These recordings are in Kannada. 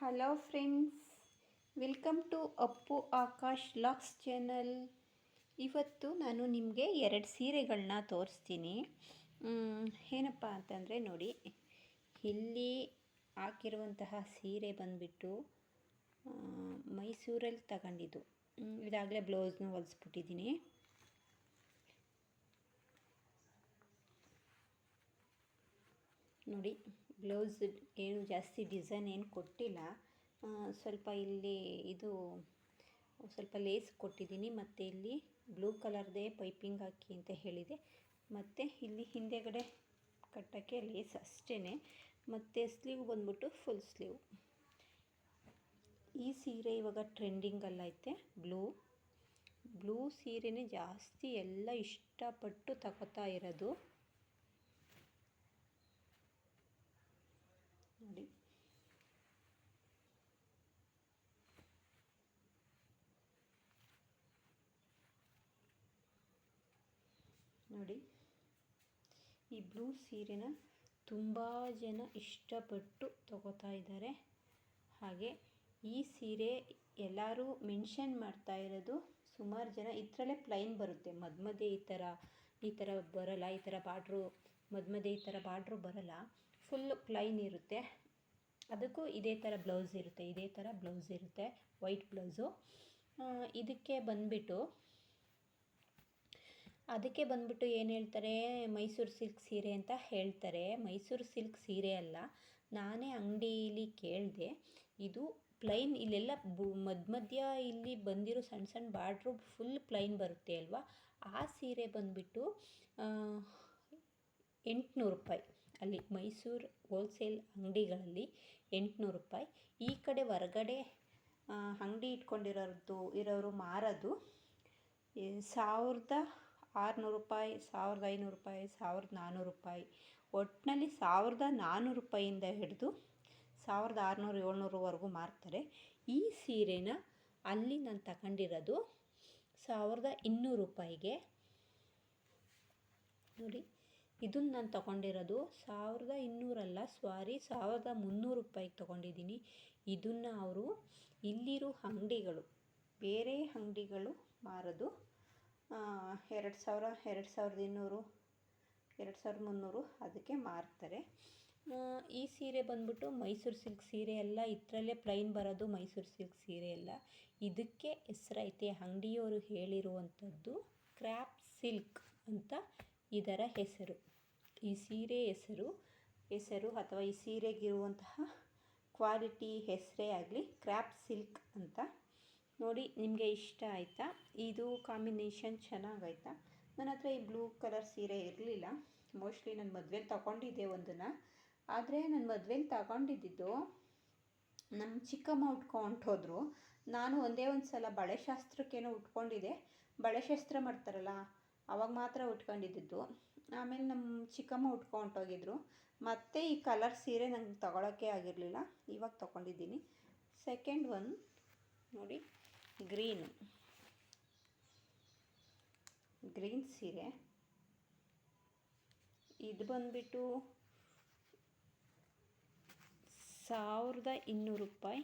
Hello friends welcome to Appu Akash LOX channel ಇವತ್ತು ನಾನು ನಿಮಗೆ ಎರಡು ಸೀರೆಗಳನ್ನ ತೋರಿಸ್ತೀನಿ. ಏನಪ್ಪ ಅಂತಂದರೆ ನೋಡಿ, ಇಲ್ಲಿ ಹಾಕಿರುವಂತಹ ಸೀರೆ ಬಂದುಬಿಟ್ಟು ಮೈಸೂರಲ್ಲಿ ತಗೊಂಡಿದ್ದು. ಇದಾಗಲೇ ಬ್ಲೌಸ್ನ ಹೊಲಿಸ್ಬಿಟ್ಟಿದ್ದೀನಿ. ನೋಡಿ, ಬ್ಲೌಸ್ ಏನು ಜಾಸ್ತಿ ಡಿಸೈನ್ ಏನು ಕೊಟ್ಟಿಲ್ಲ. ಸ್ವಲ್ಪ ಇಲ್ಲಿ ಇದು, ಸ್ವಲ್ಪ ಲೇಸ್ ಕೊಟ್ಟಿದ್ದೀನಿ. ಮತ್ತು ಇಲ್ಲಿ ಬ್ಲೂ ಕಲರ್ದೇ ಪೈಪಿಂಗ್ ಹಾಕಿ ಅಂತ ಹೇಳಿದೆ. ಮತ್ತು ಇಲ್ಲಿ ಹಿಂದೆಗಡೆ ಕಟ್ಟೋಕ್ಕೆ ಲೇಸ್ ಅಷ್ಟೇ ಮತ್ತು ಸ್ಲೀವ್ ಬಂದ್ಬಿಟ್ಟು ಫುಲ್ ಸ್ಲೀವ್. ಈ ಸೀರೆ ಇವಾಗ ಟ್ರೆಂಡಿಂಗಲ್ಲೈತೆ ಬ್ಲೂ. ಬ್ಲೂ ಸೀರೆನೇ ಜಾಸ್ತಿ ಎಲ್ಲ ಇಷ್ಟಪಟ್ಟು ತಗೋತಾ ಇರೋದು. ನೋಡಿ. ನೋಡಿ. ಈ ಬ್ಲೂ ಸೀರೆನ ತುಂಬ ಜನ ಇಷ್ಟಪಟ್ಟು ತಗೋತಾ ಇದ್ದಾರೆ. ಹಾಗೆ ಈ ಸೀರೆ ಎಲ್ಲರೂ ಮೆನ್ಷನ್ ಮಾಡ್ತಾ ಇರೋದು ಸುಮಾರು ಜನ ಇದರಲ್ಲೇ ಪ್ಲೈನ್ ಬರುತ್ತೆ. ಮಧ್ಯೆ ಈ ಥರ ಈ ಥರ ಬರಲ್ಲ, ಈ ಥರ ಬಾಡ್ರು ಮಧ್ಯೆ ಈ ಥರ ಬಾಡ್ರು ಬರಲ್ಲ. ಫುಲ್ ಪ್ಲೈನ್ ಇರುತ್ತೆ. ಅದಕ್ಕೂ ಇದೇ ಥರ ಬ್ಲೌಸ್ ಇರುತ್ತೆ, ಇದೇ ಥರ ಬ್ಲೌಸ್ ಇರುತ್ತೆ, ವೈಟ್ ಬ್ಲೌಸು. ಇದಕ್ಕೆ ಬಂದುಬಿಟ್ಟು, ಅದಕ್ಕೆ ಬಂದ್ಬಿಟ್ಟು ಏನು ಹೇಳ್ತಾರೆ, ಮೈಸೂರು ಸಿಲ್ಕ್ ಸೀರೆ ಅಂತ ಹೇಳ್ತಾರೆ. ಮೈಸೂರು ಸಿಲ್ಕ್ ಸೀರೆ ಅಲ್ಲ, ನಾನೇ ಅಂಗಡೀಲಿ ಕೇಳಿದೆ, ಇದು ಪ್ಲೈನ್, ಇಲ್ಲೆಲ್ಲ ಮಧ್ಯ ಮಧ್ಯ ಇಲ್ಲಿ ಬಂದಿರೋ ಸಣ್ಣ ಸಣ್ಣ ಬಾರ್ಡ್ರು ಫುಲ್ ಪ್ಲೈನ್ ಬರುತ್ತೆ ಅಲ್ವಾ? ಆ ಸೀರೆ ಬಂದುಬಿಟ್ಟು ಎಂಟುನೂರು ರೂಪಾಯಿ. ಅಲ್ಲಿ ಮೈಸೂರು ಹೋಲ್ಸೇಲ್ ಅಂಗಡಿಗಳಲ್ಲಿ ಎಂಟುನೂರು ರೂಪಾಯಿ. ಈ ಕಡೆ ಹೊರಗಡೆ ಅಂಗಡಿ ಇಟ್ಕೊಂಡಿರೋದು ಇರೋರು ಮಾರೋದು. ಸಾವಿರದ ಆರುನೂರು ರೂಪಾಯಿ, ಸಾವಿರದ ಐನೂರು ರೂಪಾಯಿ, ಸಾವಿರದ ನಾನ್ನೂರು ರೂಪಾಯಿ. ಒಟ್ಟಿನಲ್ಲಿ ಸಾವಿರದ ನಾನ್ನೂರು ರೂಪಾಯಿಂದ ಹಿಡಿದು ಸಾವಿರದ ಆರುನೂರು, ಏಳ್ನೂರವರೆಗೂ ಮಾರ್ತಾರೆ. ಈ ಸೀರೆನ ಅಲ್ಲಿ ನಾನು ತಗೊಂಡಿರೋದು ಸಾವಿರದ ಇನ್ನೂರು ರೂಪಾಯಿಗೆ. ನೋಡಿ ಇದನ್ನು ನಾನು ತಗೊಂಡಿರೋದು ಸಾವಿರದ ಇನ್ನೂರಲ್ಲ ಸಾರಿ ಸಾವಿರದ ಮುನ್ನೂರು ರೂಪಾಯಿಗೆ ತಗೊಂಡಿದ್ದೀನಿ ಇದನ್ನು ಅವರು ಇಲ್ಲಿರೋ ಅಂಗಡಿಗಳು, ಬೇರೆ ಅಂಗಡಿಗಳು ಮಾರೋದು ಎರಡು ಸಾವಿರ, ಎರಡು ಸಾವಿರದ ಇನ್ನೂರು, ಎರಡು ಸಾವಿರದ ಮುನ್ನೂರು ಅದಕ್ಕೆ ಮಾರ್ತಾರೆ. ಈ ಸೀರೆ ಬಂದ್ಬಿಟ್ಟು ಮೈಸೂರು ಸಿಲ್ಕ್ ಸೀರೆ ಎಲ್ಲ ಇದರಲ್ಲೇ ಪ್ಲೈನ್ ಬರೋದು ಮೈಸೂರು ಸಿಲ್ಕ್ ಸೀರೆ ಎಲ್ಲ ಇದಕ್ಕೆ ಹೆಸರೈತೆ ಅಂಗಡಿಯವರು ಹೇಳಿರುವಂಥದ್ದು ಕ್ರ್ಯಾಪ್ ಸಿಲ್ಕ್ ಅಂತ ಇದರ ಹೆಸರು. ಈ ಸೀರೆ ಹೆಸರು ಹೆಸರು ಅಥವಾ ಈ ಸೀರೆಗಿರುವಂತಹ ಕ್ವಾಲಿಟಿ ಹೆಸರೇ ಆಗಲಿ ಕ್ರ್ಯಾಪ್ ಸಿಲ್ಕ್ ಅಂತ. ನೋಡಿ, ನಿಮಗೆ ಇಷ್ಟ ಆಯಿತಾ? ಇದು ಕಾಂಬಿನೇಷನ್ ಚೆನ್ನಾಗಾಯ್ತಾ? ನನ್ನ ಹತ್ರ ಈ ಬ್ಲೂ ಕಲರ್ ಸೀರೆ ಇರಲಿಲ್ಲ. ಮೋಸ್ಟ್ಲಿ ನಾನು ಮದುವೆಲಿ ತಗೊಂಡಿದ್ದೆ ಒಂದನ್ನು. ಆದರೆ ನನ್ನ ಮದುವೆಲಿ ತಗೊಂಡಿದ್ದು ನಮ್ಮ ಚಿಕ್ಕಮ್ಮ ಉಟ್ಕೊಂಡು ಹೋದರು. ನಾನು ಒಂದೇ ಒಂದು ಸಲ ಬಳೆ ಶಾಸ್ತ್ರಕ್ಕೇನೋ ಉಟ್ಕೊಂಡಿದ್ದೆ. ಬಳೆ ಶಾಸ್ತ್ರ ಮಾಡ್ತಾರಲ್ಲ, ಅವಾಗ ಮಾತ್ರ ಉಟ್ಕೊಂಡಿದ್ದು ಆಮೇಲೆ ನಮ್ಮ ಚಿಕ್ಕಮ್ಮ ಉಟ್ಕೊಂಡೋಗಿದ್ರು ಮತ್ತು ಈ ಕಲರ್ ಸೀರೆ ನಂಗೆ ತಗೊಳ್ಳೋಕ್ಕೆ ಆಗಿರಲಿಲ್ಲ. ಇವಾಗ ತೊಗೊಂಡಿದ್ದೀನಿ. ಸೆಕೆಂಡ್ ಒನ್ ನೋಡಿ ಗ್ರೀನ್ ಗ್ರೀನ್ ಸೀರೆ. ಇದು ಬಂದುಬಿಟ್ಟು ಸಾವಿರದ ಇನ್ನೂರು ರೂಪಾಯಿ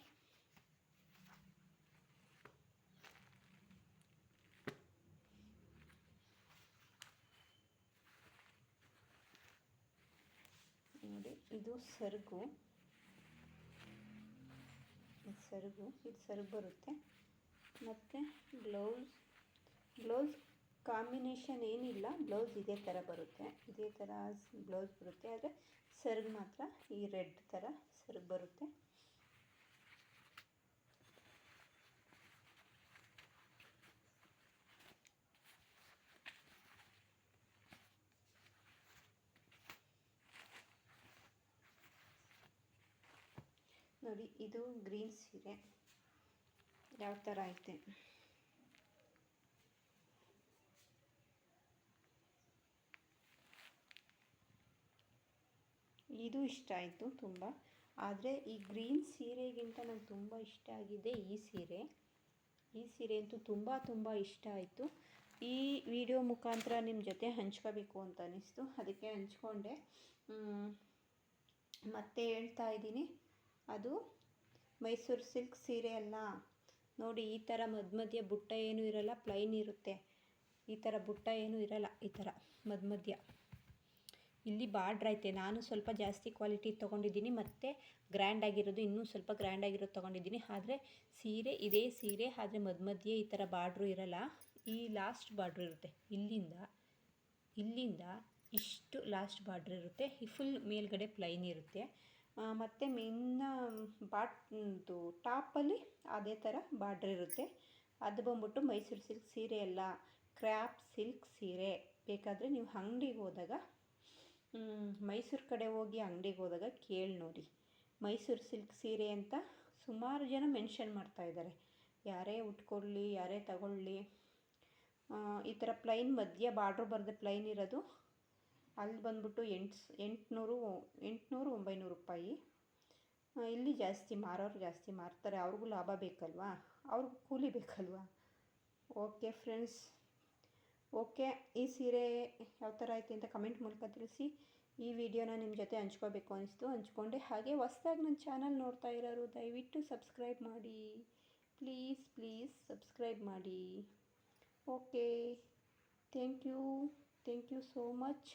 ನೋಡಿ ಇದು ಸರ್ಗು. ಇದು ಸರ್ಗು, ಇದು ಸೆರಗು ಬರುತ್ತೆ. ಮತ್ತು ಬ್ಲೌಸ್ ಬ್ಲೌಸ್ ಕಾಂಬಿನೇಷನ್ ಏನಿಲ್ಲ ಬ್ಲೌಸ್ ಇದೇ ಥರ ಬರುತ್ತೆ. ಇದೇ ಥರ ಬ್ಲೌಸ್ ಬರುತ್ತೆ, ಆದರೆ ಸೆರಗು ಮಾತ್ರ ಈ ರೆಡ್ ಥರ ಸೆರಗು ಬರುತ್ತೆ. ನೋಡಿ, ಇದು ಗ್ರೀನ್ ಸೀರೆ. ಯಾವ ಥರ ಐತೆ? ಇದು ಇಷ್ಟ ಆಯಿತು ತುಂಬ. ಆದರೆ ಈ ಗ್ರೀನ್ ಸೀರೆಗಿಂತ ನಂಗೆ ತುಂಬ ಇಷ್ಟ ಆಗಿದೆ ಈ ಸೀರೆ. ಈ ಸೀರೆ ಅಂತೂ ತುಂಬ ತುಂಬ ಇಷ್ಟ ಆಯಿತು. ಈ ವಿಡಿಯೋ ಮುಖಾಂತರ ನಿಮ್ಮ ಜೊತೆ ಹಂಚ್ಕೋಬೇಕು ಅಂತ ಅನ್ನಿಸ್ತು ಅದಕ್ಕೆ ಹಂಚ್ಕೊಂಡೆ. ಮತ್ತೆ ಹೇಳ್ತಾ ಇದ್ದೀನಿ. ಅದು ಮೈಸೂರು ಸಿಲ್ಕ್ ಸೀರೆ ಅಲ್ಲ ನೋಡಿ, ಈ ಥರ ಮಧ್ಯ ಮಧ್ಯ ಬುಟ್ಟ ಏನೂ ಇರಲ್ಲ, ಪ್ಲೈನ್ ಇರುತ್ತೆ. ಈ ಥರ ಬುಟ್ಟ ಏನೂ ಇರಲ್ಲ, ಈ ಥರ ಮಧ್ಯ ಮಧ್ಯ ಇಲ್ಲಿ ಬಾರ್ಡ್ರ್ ಐತೆ. ನಾನು ಸ್ವಲ್ಪ ಜಾಸ್ತಿ ಕ್ವಾಲಿಟಿ ತೊಗೊಂಡಿದ್ದೀನಿ, ಮತ್ತು ಗ್ರ್ಯಾಂಡ್ ಆಗಿರೋದು ಇನ್ನೂ ಸ್ವಲ್ಪ ಗ್ರ್ಯಾಂಡ್ ಆಗಿರೋದು ತೊಗೊಂಡಿದ್ದೀನಿ. ಆದರೆ ಸೀರೆ, ಇದೇ ಸೀರೆ, ಆದರೆ ಮಧ್ಯ ಮಧ್ಯೆ ಈ ಥರ ಬಾರ್ಡ್ರು ಇರಲ್ಲ. ಈ ಲಾಸ್ಟ್ ಬಾರ್ಡ್ರ್ ಇರುತ್ತೆ. ಇಲ್ಲಿಂದ ಇಲ್ಲಿಂದ ಇಷ್ಟು ಲಾಸ್ಟ್ ಬಾರ್ಡ್ರ್ ಇರುತ್ತೆ. ಈ ಫುಲ್ ಮೇಲ್ಗಡೆ ಪ್ಲೈನ್ ಇರುತ್ತೆ. ಮತ್ತು ಮೇನ್ನ ಬಾಟ್ ಟಾಪಲ್ಲಿ ಅದೇ ಥರ ಬಾರ್ಡ್ರ್ ಇರುತ್ತೆ. ಅದು ಬಂದ್ಬಿಟ್ಟು ಮೈಸೂರು ಸಿಲ್ಕ್ ಸೀರೆ ಅಲ್ಲ, ಕ್ರ್ಯಾಪ್ ಸಿಲ್ಕ್ ಸೀರೆ. ಬೇಕಾದರೆ ನೀವು ಅಂಗ್ಡಿಗೆ ಹೋದಾಗ ಮೈಸೂರು ಕಡೆ ಹೋಗಿ ಅಂಗಡಿಗೆ ಹೋದಾಗ ಕೇಳಿ ನೋಡಿ. ಮೈಸೂರು ಸಿಲ್ಕ್ ಸೀರೆ ಅಂತ ಸುಮಾರು ಜನ ಮೆನ್ಷನ್ ಮಾಡ್ತಾ ಇದ್ದಾರೆ. ಯಾರೇ ಉಟ್ಕೊಳ್ಳಿ, ಯಾರೇ ತಗೊಳ್ಳಿ. ಈ ಥರ ಪ್ಲೈನ್ ಮಧ್ಯ ಬಾರ್ಡ್ರ್ ಬರೆದ ಪ್ಲೈನ್ ಇರೋದು ಅಲ್ಲಿ ಬಂದ್ಬಿಟ್ಟು ಎಂಟು ಎಂಟುನೂರು ಎಂಟುನೂರು ಒಂಬೈನೂರು ರೂಪಾಯಿ. ಇಲ್ಲಿ ಜಾಸ್ತಿ ಮಾರೋರು ಜಾಸ್ತಿ ಮಾರ್ತಾರೆ. ಅವ್ರಿಗೂ ಲಾಭ ಬೇಕಲ್ವಾ? ಅವ್ರಿಗೂ ಕೂಲಿ ಬೇಕಲ್ವಾ? Okay friends. ಓಕೆ, ಈ ಸೀರೆ ಯಾವ ಥರ ಐತೆ ಅಂತ ಕಮೆಂಟ್ ಮೂಲಕ ತಿಳಿಸಿ. ಈ ವಿಡಿಯೋನ ನಿಮ್ಮ ಜೊತೆ ಹಂಚ್ಕೋಬೇಕು ಅನಿಸ್ತು. ಹಂಚ್ಕೊಂಡೆ ಹಾಗೆ ಹೊಸ್ದಾಗಿ ನನ್ನ ಚಾನಲ್ ನೋಡ್ತಾ ಇರೋರು ದಯವಿಟ್ಟು ಸಬ್ಸ್ಕ್ರೈಬ್ ಮಾಡಿ. ಪ್ಲೀಸ್ ಪ್ಲೀಸ್ ಸಬ್ಸ್ಕ್ರೈಬ್ ಮಾಡಿ. Okay, thank you. Thank you so much.